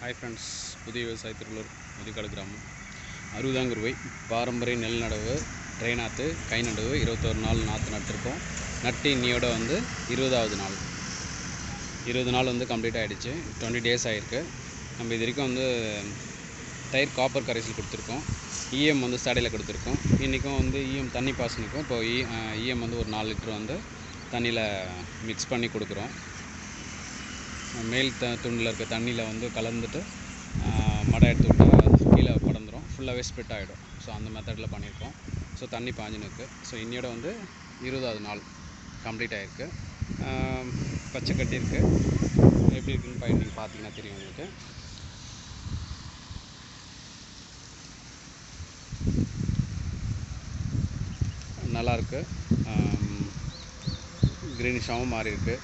Hi friends புதிய விவசாய திருவள்ளூர் முதிக்காடு கிராமம். அறுபதாங்குருவை பாரம்பரிய நெல் நடவு ட்ரை நாற்று கை நடவு இருபத்தோரு நாள் நாற்று நட்டிருக்கோம். நட்டு இன்னியோட வந்து இருபதாவது நாள். இருபது நாள் வந்து கம்ப்ளீட் ஆகிடுச்சு டுவெண்ட்டி டேஸ் ஆகிருக்கு நம்ம இது வரைக்கும் வந்து தயிர் காப்பர் கரைசல் கொடுத்துருக்கோம். இஎம் வந்து சடையில் கொடுத்துருக்கோம். இன்றைக்கும் வந்து இஎம் தண்ணி பாசனுக்கும் இப்போ இ இஎம் வந்து ஒரு நாலு லிட்டர் வந்து தண்ணியில் மிக்ஸ் பண்ணி கொடுக்குறோம். மேல் த துண்டில் இருக்க தண்ணியில் வந்து கலந்துட்டு மடை எடுத்து விட்டால் கீழே படந்துடும் ஃபுல்லாகவே ஸ்ப்ரெட் ஆகிடும் ஸோ அந்த மெத்தடில் பண்ணியிருக்கோம். ஸோ தண்ணி பாஞ்சுன்னு ஸோ இன்னியோட வந்து இருபதாவது நாள் கம்ப்ளீட் ஆகிருக்கு பச்சை கட்டி இருக்குது எப்படி இருக்குன்னு பா நீங்கள் பார்த்தீங்கன்னா தெரியும் உங்களுக்கு. நல்லாயிருக்கு. க்ரீனிஷாகவும் மாறி இருக்குது